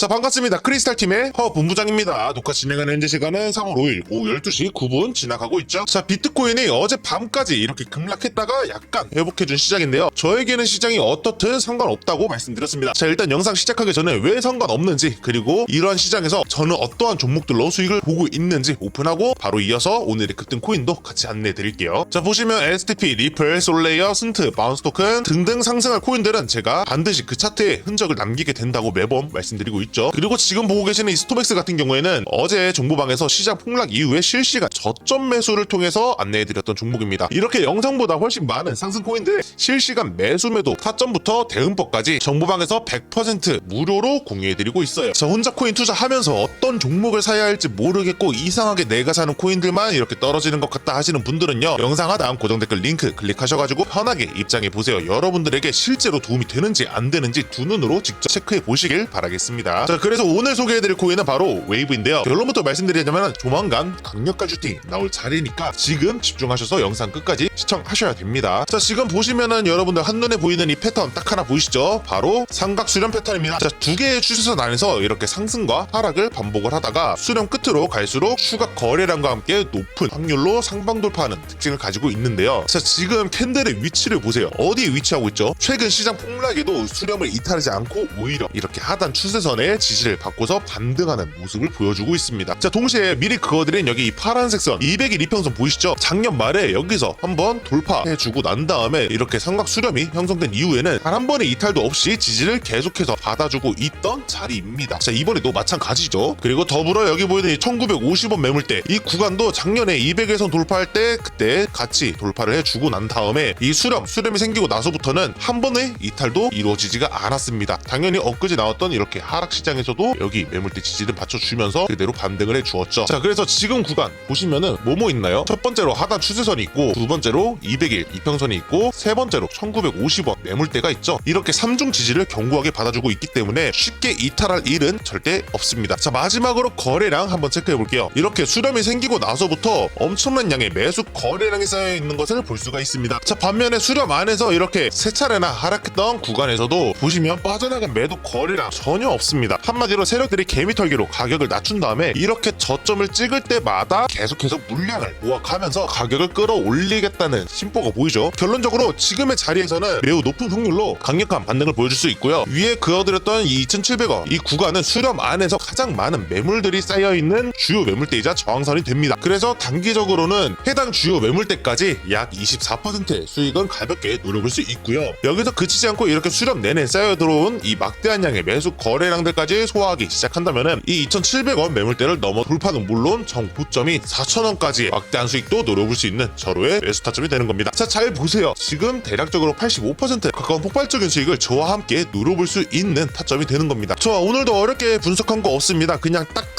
자 반갑습니다. 크리스탈 팀의 허 본부장입니다. 녹화 진행하는 현재 시간은 3월 5일 오후 12시 9분 지나가고 있죠. 자 비트코인이 어제 밤까지 이렇게 급락했다가 약간 회복해준 시장인데요. 저에게는 시장이 어떻든 상관없다고 말씀드렸습니다. 자 일단 영상 시작하기 전에 왜 상관없는지 그리고 이러한 시장에서 저는 어떠한 종목들로 수익을 보고 있는지 오픈하고 바로 이어서 오늘의 급등 코인도 같이 안내해 드릴게요. 자 보시면 STP, 리플, 솔레이어, 스ን트, 바운스 토큰 등등 상승할 코인들은 제가 반드시 그 차트에 흔적을 남기게 된다고 매번 말씀드리고 있죠 그리고 지금 보고 계시는 이 스토맥스 같은 경우에는 어제 정보방에서 시장 폭락 이후에 실시간 저점 매수를 통해서 안내해 드렸던 종목입니다. 이렇게 영상보다 훨씬 많은 상승 코인들 실시간 매수 매도 타점부터 대응법까지 정보방에서 100% 무료로 공유해 드리고 있어요. 저 혼자 코인 투자하면서 어떤 종목을 사야 할지 모르겠고 이상하게 내가 사는 코인들만 이렇게 떨어지는 것 같다 하시는 분들은요 영상 하단 고정 댓글 링크 클릭하셔가지고 편하게 입장해 보세요. 여러분들에게 실제로 도움이 되는지 안 되는지 두 눈으로 직접 체크해 보시길 바라겠습니다. 자 그래서 오늘 소개해드릴 코인은 바로 웨이브인데요. 결론부터 말씀드리자면 조만간 강력한 슈팅 나올 자리니까 지금 집중하셔서 영상 끝까지 시청하셔야 됩니다. 자 지금 보시면은 여러분들 한눈에 보이는 이 패턴 딱 하나 보이시죠? 바로 삼각 수렴 패턴입니다. 자두 개의 추세선 안에서 이렇게 상승과 하락을 반복 을 하다가 수렴 끝으로 갈수록 추가 거래량과 함께 높은 확률로 상방 돌파하는 특징을 가지고 있는데요. 자 지금 캔들의 위치를 보세요. 어디에 위치하고 있죠? 최근 시장 폭락에도 수렴을 이탈하지 않고 오히려 이렇게 하단 추세선의 지지를 받고서 반등하는 모습을 보여주고 있습니다. 자 동시에 미리 그어드린 여기 이 파란색 선 200일 이평선 보이시죠? 작년 말에 여기서 한번 돌파해주고 난 다음에 이렇게 삼각 수렴이 형성된 이후에는 단 한 번의 이탈도 없이 지지를 계속해서 받아주고 있던 자리입니다. 자 이번에도 마찬가지죠 그리고 더불어 여기 보이는 이 1950원 매물대 이 구간도 작년에 200에선 돌파할 때 그때 같이 돌파를 해주고 난 다음에 이 수렴 수렴이 생기고 나서부터는 한 번의 이탈도 이루어지지가 않았습니다. 당연히 엊그제 나왔던 이렇게 하락 시장에서도 여기 매물대 지지를 받쳐주면서 그대로 반등을 해주었죠. 자 그래서 지금 구간 보시면은 뭐뭐 있나요? 첫 번째로 하단 추세선이 있고 두 번째로 200일 이평선이 있고 세 번째로 1950원 매물대가 있죠. 이렇게 3중 지지를 견고하게 받아주고 있기 때문에 쉽게 이탈할 일은 절대 없습니다. 자 마지막 으로 거래량 한번 체크해 볼게요. 이렇게 수렴이 생기고 나서부터 엄청난 양의 매수 거래량이 쌓여 있는 것을 볼 수가 있습니다. 자 반면에 수렴 안에서 이렇게 세 차례나 하락했던 구간에서도 보시면 빠져나간 매도 거래량 전혀 없습니다. 한마디로 세력들이 개미털기로 가격을 낮춘 다음에 이렇게 저점을 찍을 때마다 계속해서 물량을 모아가면서 가격을 끌어올리겠다는 심보가 보이죠? 결론적으로 지금의 자리에서는 매우 높은 확률로 강력한 반등을 보여줄 수 있고요. 위에 그어드렸던 이 2700원 이 구간은 수렴 안에서 가장 많은 매물들이 쌓여있는 주요 매물대이자 저항선이 됩니다. 그래서 단기적으로는 해당 주요 매물대까지 약 24%의 수익은 가볍게 누려볼 수 있고요. 여기서 그치지 않고 이렇게 수렴 내내 쌓여 들어온 이 막대한 양의 매수 거래량들까지 소화하기 시작한다면은 이 2700원 매물대를 넘어 돌파는 물론 정고점이 4000원까지 막대한 수익도 노려볼 수 있는 절호의 매수 타점이 되는 겁니다. 자 잘 보세요. 지금 대략적으로 85% 가까운 폭발적인 수익을 저와 함께 누려볼 수 있는 타점이 되는 겁니다. 저 오늘도 어렵게 분석한 거 없습니다. 그냥 딱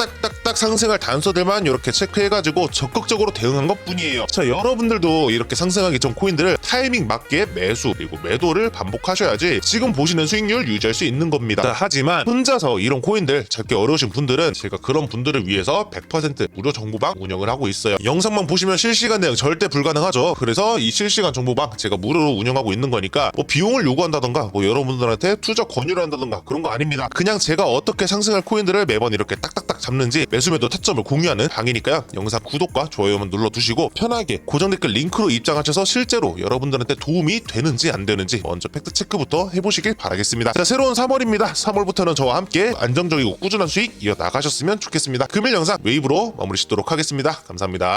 딱딱딱 상승할 단서들만 이렇게 체크해가지고 적극적으로 대응한 것 뿐이에요. 자 여러분들도 이렇게 상승하기 전 코인들을 타이밍 맞게 매수 그리고 매도를 반복하셔야지 지금 보시는 수익률 유지할 수 있는 겁니다. 자, 하지만 혼자서 이런 코인들 찾기 어려우신 분들은 제가 그런 분들을 위해서 100% 무료 정보방 운영을 하고 있어요. 영상만 보시면 실시간 대응 절대 불가능하죠. 그래서 이 실시간 정보방 제가 무료로 운영하고 있는 거니까 뭐 비용을 요구한다던가 뭐 여러분들한테 투자 권유를 한다던가 그런 거 아닙니다. 그냥 제가 어떻게 상승할 코인들을 매번 이렇게 딱딱딱 잡는지 매수매도 타점을 공유하는 방이니까요. 영상 구독과 좋아요만 눌러두시고 편하게 고정 댓글 링크로 입장하셔서 실제로 여러분들한테 도움이 되는지 안 되는지 먼저 팩트 체크부터 해보시길 바라겠습니다. 자 새로운 3월입니다. 3월부터는 저와 함께 안정적이고 꾸준한 수익 이어 나가셨으면 좋겠습니다. 금일 영상 웨이브로 마무리 짓도록 하겠습니다. 감사합니다